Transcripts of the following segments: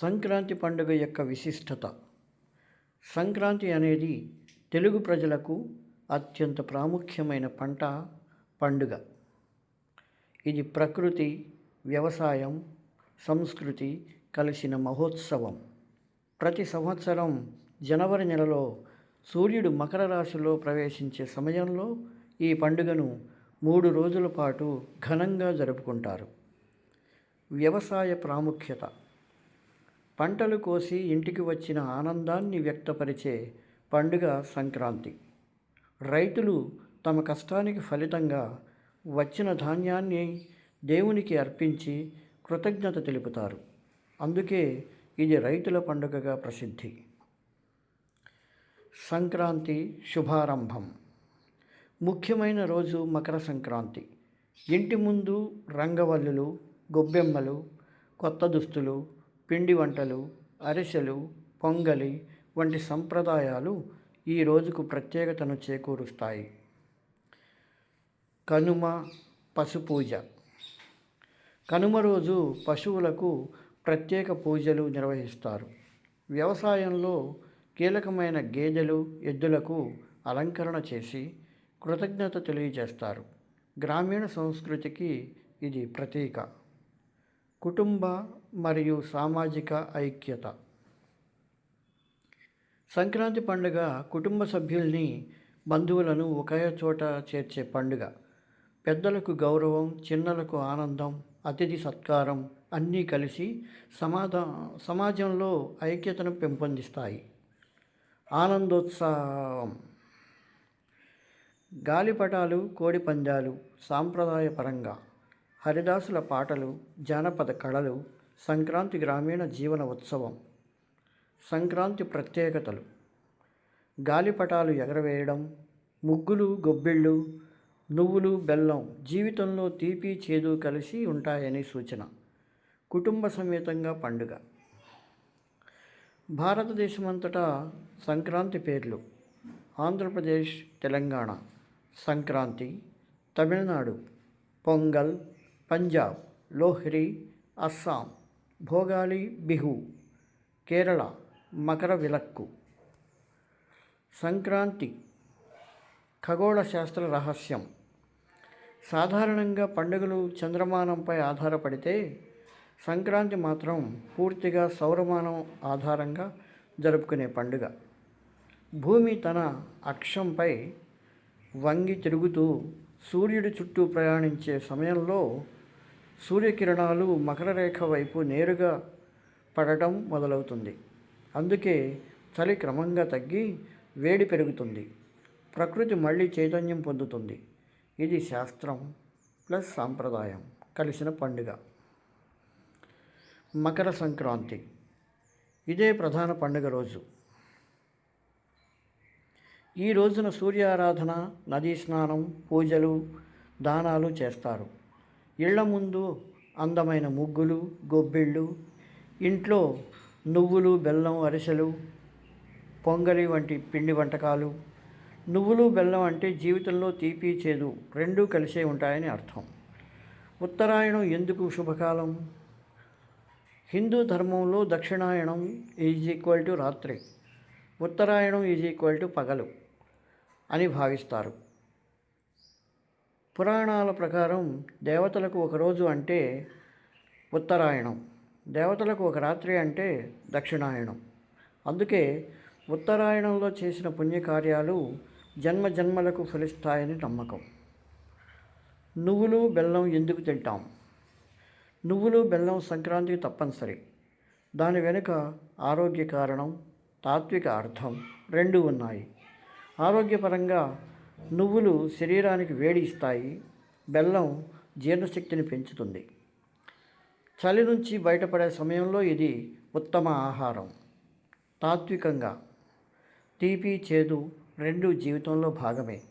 సంక్రాంతి పండుగ యొక్క విశిష్టత. సంక్రాంతి అనేది తెలుగు ప్రజలకు అత్యంత ప్రాముఖ్యమైన పంట పండుగ. ఇది ప్రకృతి వ్యవసాయం సంస్కృతి కలిసిన మహోత్సవం. ప్రతి సంవత్సరం జనవరి నెలలో సూర్యుడు మకర రాశిలో ప్రవేశించే సమయంలో ఈ పండుగను మూడు రోజుల పాటు ఘనంగా జరుపుకుంటారు. వ్యవసాయ ప్రాముఖ్యత. పంటలు కోసి ఇంటికి వచ్చిన ఆనందాన్ని వ్యక్తపరిచే పండుగ సంక్రాంతి. రైతులు తమ కష్టానికి ఫలితంగా వచ్చిన ధాన్యాన్ని దేవునికి అర్పించి కృతజ్ఞత తెలుపుతారు. అందుకే ఇది రైతుల పండుగగా ప్రసిద్ధి. సంక్రాంతి శుభారంభం. ముఖ్యమైన రోజు మకర సంక్రాంతి. ఇంటి ముందు రంగవల్లులు గొబ్బెమ్మలు కొత్త దుస్తులు పిండి వంటలు అరిసెలు పొంగలి వంటి సంప్రదాయాలు ఈ రోజుకు ప్రత్యేకతను చేకూరుస్తాయి. కనుమ పశుపూజ. కనుమ రోజు పశువులకు ప్రత్యేక పూజలు నిర్వహిస్తారు. వ్యవసాయంలో కీలకమైన గేదెలు ఎద్దులకు అలంకరణ చేసి కృతజ్ఞత తెలియజేస్తారు. గ్రామీణ సంస్కృతికి ఇది ప్రతీక. కుటుంబ మరియు సామాజిక ఐక్యత. సంక్రాంతి పండుగ కుటుంబ సభ్యుల్ని బంధువులను ఒకే చోట చేర్చే పండుగ. పెద్దలకు గౌరవం చిన్నలకు ఆనందం అతిథి సత్కారం అన్నీ కలిసి సమాధా సమాజంలో ఐక్యతను పెంపొందిస్తాయి. ఆనందోత్సాహం గాలిపటాలు కోడి పందాలు సాంప్రదాయపరంగా హరిదాసుల పాటలు జానపద కళలు సంక్రాంతి గ్రామీణ జీవన ఉత్సవం. సంక్రాంతి ప్రత్యేకతలు. గాలిపటాలు ఎగరవేయడం ముగ్గులు గొబ్బిళ్ళు నువ్వులు బెల్లం జీవితంలో తీపి చేదు కలిసి ఉంటాయని సూచన. కుటుంబ సమేతంగా పండుగ. భారతదేశమంతటా సంక్రాంతి పేర్లు. ఆంధ్రప్రదేశ్ తెలంగాణ. సంక్రాంతి తమిళనాడు. పొంగల్ పంజాబ్ లోహ్రీ అస్సాం. భోగాలి బిహు కేరళ మకర విలక్కు సంక్రాంతి ఖగోళ శాస్త్ర రహస్యం. సాధారణంగా పండుగలు చంద్రమానంపై ఆధారపడితే సంక్రాంతి మాత్రం పూర్తిగా సౌరమానం ఆధారంగా జరుపుకునే పండుగ. భూమి తన అక్షంపై వంగి తిరుగుతూ సూర్యుడి చుట్టూ ప్రయాణించే సమయంలో సూర్యకిరణాలు మకర రేఖ వైపు నేరుగా పడటం మొదలవుతుంది. అందుకే చలి క్రమంగా తగ్గి వేడి పెరుగుతుంది. ప్రకృతి మళ్ళీ చైతన్యం పొందుతుంది. ఇది శాస్త్రం ప్లస్ సాంప్రదాయం కలిసిన పండుగ. మకర సంక్రాంతి. ఇదే ప్రధాన పండుగ రోజు. ఈ రోజున సూర్య ఆరాధన నదీ స్నానం పూజలు దానాలు చేస్తారు. ఇళ్ళ ముందు అందమైన ముగ్గులు గొబ్బిళ్ళు ఇంట్లో నువ్వులు బెల్లం అరిసెలు పొంగలి వంటి పిండి వంటకాలు నువ్వులు బెల్లం అంటే జీవితంలో తీపి చేదు రెండూ కలిసే ఉంటాయని అర్థం. ఉత్తరాయణం ఎందుకు శుభకాలం? హిందూ ధర్మంలో దక్షిణాయనం ఈజ్ ఈక్వల్ టు రాత్రి ఉత్తరాయణం ఈజ్ ఈక్వల్ టు పగలు అని భావిస్తారు. పురాణాల ప్రకారం దేవతలకు ఒక రోజు అంటే ఉత్తరాయణం. దేవతలకు ఒక రాత్రి అంటే దక్షిణాయణం. అందుకే ఉత్తరాయణంలో చేసిన పుణ్యకార్యాలు జన్మ జన్మలకు ఫలిస్తాయని నమ్మకం. నువ్వులు బెల్లం ఎందుకు తింటాం? నువ్వులు బెల్లం సంక్రాంతికి తప్పనిసరి. దాని వెనుక ఆరోగ్య కారణం తాత్విక అర్థం రెండు ఉన్నాయి. ఆరోగ్యపరంగా నువ్వులు శరీరానికి వేడి ఇస్తాయి. బెల్లం జీర్ణశక్తిని పెంచుతుంది. చలి నుంచి బయటపడే సమయంలో ఇది ఉత్తమ ఆహారం. తాత్వికంగా తీపి చేదు రెండు జీవితంలో భాగమే.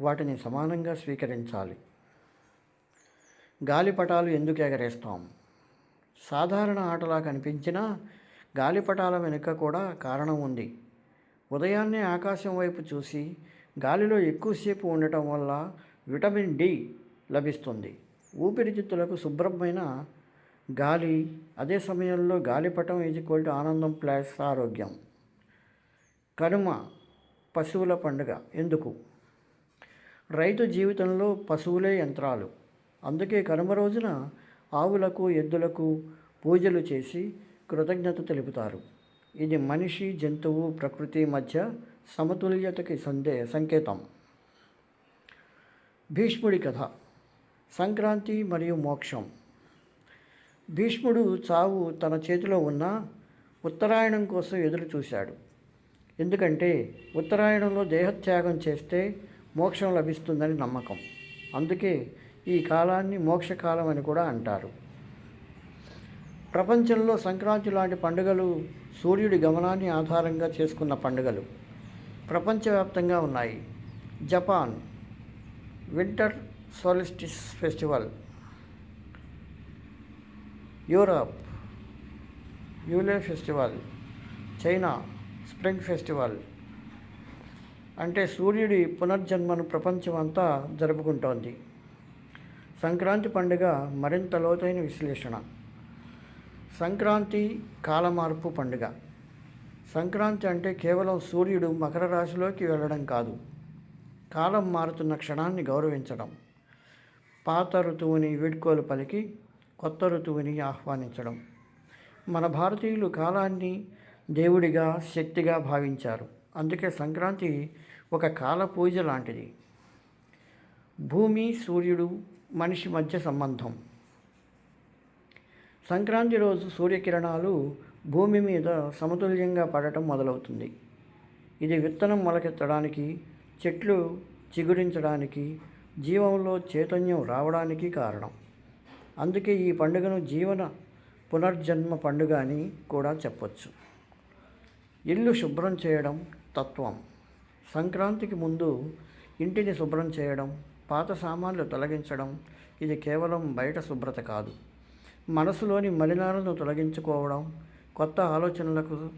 వాటిని సమానంగా స్వీకరించాలి. గాలిపటాలు ఎందుకు ఎగరేస్తాం? సాధారణ ఆటలా కనిపించినా గాలిపటాల వెనుక కూడా కారణం ఉంది. ఉదయాన్నే ఆకాశం వైపు చూసి గాలిలో ఎక్కువసేపు ఉండటం వల్ల విటమిన్ డి లభిస్తుంది. ఊపిరితిత్తులకు శుభ్రమైన గాలి అదే సమయంలో గాలిపటం ఈజ్ ఈక్వల్ టు ఆనందం ప్లస్ ఆరోగ్యం. కనుమ పశువుల పండుగ. ఎందుకు? రైతు జీవితంలో పశువులే యంత్రాలు. అందుకే కనుమ రోజున ఆవులకు ఎద్దులకు పూజలు చేసి కృతజ్ఞత తెలుపుతారు. ఇది మనిషి జంతువు ప్రకృతి మధ్య సమతుల్యతకి సందే సంకేతం. భీష్ముడి కథ. సంక్రాంతి మరియు మోక్షం. భీష్ముడు చావు తన చేతిలో ఉన్న ఉత్తరాయణం కోసం ఎదురు చూశాడు ఎందుకంటే ఉత్తరాయణంలో దేహత్యాగం చేస్తే మోక్షం లభిస్తుందని నమ్మకం. అందుకే ఈ కాలాన్ని మోక్షకాలం అని కూడా అంటారు. ప్రపంచంలో సంక్రాంతి లాంటి పండుగలు సూర్యుడి గమనాన్ని ఆధారంగా చేసుకున్న పండుగలు ప్రపంచవ్యాప్తంగా ఉన్నాయి. Japan winter solstice festival Europe Yule festival China spring festival అంటే సూర్యుడి పునర్జన్మను ప్రపంచమంతా జరుపుకుంటోంది. సంక్రాంతి పండుగ మరింత లోతైన విశ్లేషణ. సంక్రాంతి కాలమార్పు పండుగ. సంక్రాంతి అంటే కేవలం సూర్యుడు మకర రాశిలోకి వెళ్ళడం కాదు. కాలం మారుతున్న క్షణాన్ని గౌరవించడం. పాత ఋతువుని వీడ్కోలు పలికి కొత్త ఋతువుని ఆహ్వానించడం. మన భారతీయులు కాలాన్ని దేవుడిగా శక్తిగా భావించారు. అందుకే సంక్రాంతి ఒక కాల పూజ లాంటిది. భూమి సూర్యుడు మనిషి మధ్య సంబంధం. సంక్రాంతి రోజు సూర్యకిరణాలు భూమి మీద సమతుల్యంగా పడటం మొదలవుతుంది. ఇది విత్తనం మొలకెత్తడానికి చెట్లు చిగురించడానికి జీవంలో చైతన్యం రావడానికి కారణం. అందుకే ఈ పండుగను జీవన పునర్జన్మ పండుగ అని కూడా చెప్పొచ్చు. ఇల్లు శుభ్రం చేయడం తత్వం. సంక్రాంతికి ముందు ఇంటిని శుభ్రం చేయడం పాత సామాన్లు తొలగించడం ఇది కేవలం బయట శుభ్రత కాదు. మనసులోని మలినాలను తొలగించుకోవడం కొత్త ఆలోచనలకు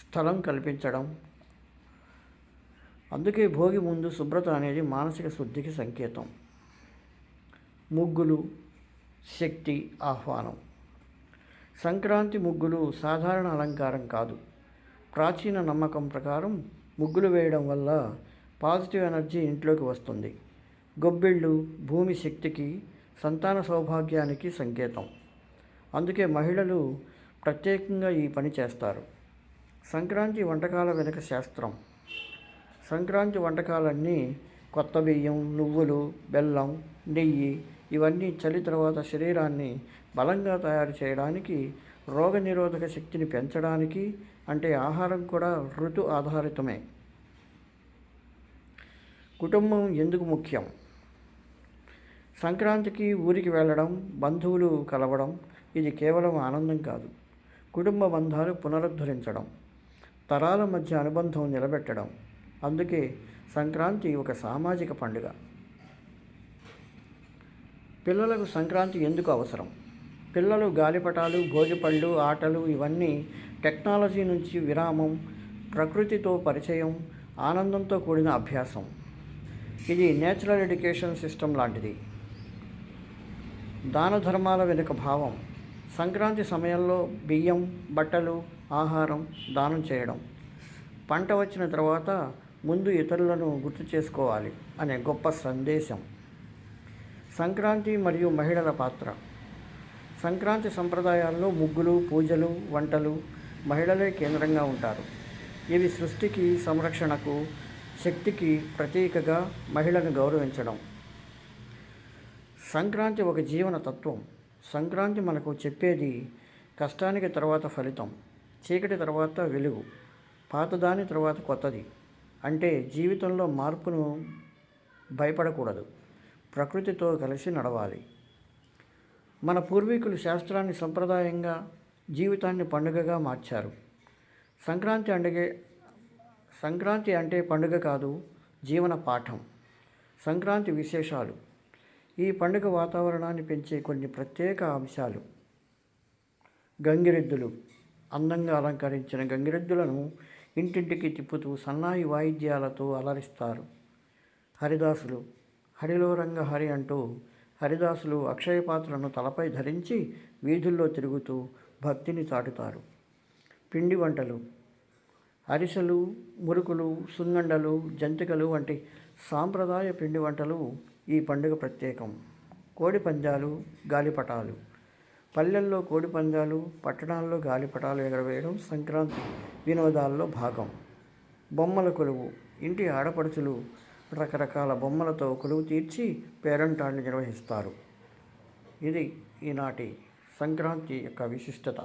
స్థలం కల్పించడం. అందుకే భోగి ముందు శుభ్రత అనేది మానసిక శుద్ధికి సంకేతం. ముగ్గులు శక్తి ఆహ్వానం. సంక్రాంతి ముగ్గులు సాధారణ అలంకారం కాదు. ప్రాచీన నమ్మకం ప్రకారం ముగ్గులు వేయడం వల్ల పాజిటివ్ ఎనర్జీ ఇంట్లోకి వస్తుంది. గొబ్బిళ్ళు భూమి శక్తికి సంతాన సౌభాగ్యానికి సంకేతం. అందుకే మహిళలు ప్రత్యేకంగా ఈ పని చేస్తారు. సంక్రాంతి వంటకాల వెనుక శాస్త్రం. సంక్రాంతి వంటకాలన్నీ కొత్త బియ్యం నువ్వులు బెల్లం నెయ్యి ఇవన్నీ చలి తర్వాత శరీరాన్ని బలంగా తయారు చేయడానికి రోగనిరోధక శక్తిని పెంచడానికి అంటే ఆహారం కూడా ఋతు ఆధారితమే. కుటుంబం ఎందుకు ముఖ్యం? సంక్రాంతికి ఊరికి వెళ్ళడం బంధువులు కలవడం ఇది కేవలం ఆనందం కాదు. కుటుంబ బంధాలు పునరుద్ధరించడం తరాల మధ్య అనుబంధం నిలబెట్టడం అందుకే సంక్రాంతి ఒక సామాజిక పండుగ. పిల్లలకు సంక్రాంతి ఎందుకు అవసరం? పిల్లలు గాలిపటాలు భోగిపళ్ళు ఆటలు ఇవన్నీ టెక్నాలజీ నుంచి విరామం ప్రకృతితో పరిచయం ఆనందంతో కూడిన అభ్యాసం. ఇది నేచురల్ ఎడ్యుకేషన్ సిస్టమ్ లాంటిది. దాన ధర్మాల వెనుక భావం సంక్రాంతి సమయంలో బియ్యం బట్టలు ఆహారం దానం చేయడం. పంట వచ్చిన తర్వాత ముందు ఇతరులను గుర్తు చేసుకోవాలి అనే గొప్ప సందేశం. సంక్రాంతి మరియు మహిళల పాత్ర. సంక్రాంతి సంప్రదాయాల్లో ముగ్గులు పూజలు వంటలు మహిళలే కేంద్రంగా ఉంటారు. ఇవి సృష్టికి సంరక్షణకు శక్తికి ప్రతీకగా మహిళను గౌరవించడం. సంక్రాంతి ఒక జీవన తత్వం. సంక్రాంతి మనకు చెప్పేది కష్టానికి తర్వాత ఫలితం చీకటి తర్వాత వెలుగు పాతదాని తర్వాత కొత్తది. అంటే జీవితంలో మార్పును భయపడకూడదు. ప్రకృతితో కలిసి నడవాలి. మన పూర్వీకులు శాస్త్రాన్ని సంప్రదాయంగా జీవితాన్ని పండుగగా మార్చారు. సంక్రాంతి అండగే సంక్రాంతి అంటే పండుగ కాదు జీవన పాఠం. సంక్రాంతి విశేషాలు. ఈ పండుగ వాతావరణాన్ని పెంచే కొన్ని ప్రత్యేక అంశాలు. గంగిరెద్దులు. అందంగా అలంకరించిన గంగిరెద్దులను ఇంటింటికి తిప్పుతూ సన్నాయి వాయిద్యాలతో అలరిస్తారు. హరిదాసులు. హరిలో రంగ హరి అంటూ హరిదాసులు అక్షయ పాత్రను తలపై ధరించి వీధుల్లో తిరుగుతూ భక్తిని చాటుతారు. పిండి వంటలు. అరిసెలు మురుకులు సుంగండలు జంతికలు వంటి సాంప్రదాయ పిండి వంటలు ఈ పండుగ ప్రత్యేకం. కోడి పందాలు గాలిపటాలు పల్లెల్లో కోడి పందాలు పట్టణాల్లో గాలిపటాలు ఎగరవేయడం సంక్రాంతి వినోదాల్లో భాగం. బొమ్మల కొలువు. ఇంటి ఆడపడుచులు రకరకాల బొమ్మలతో కొలువు తీర్చి పేరంటాన్ని నిర్వహిస్తారు. ఇది ఈనాటి సంక్రాంతి యొక్క విశిష్టత.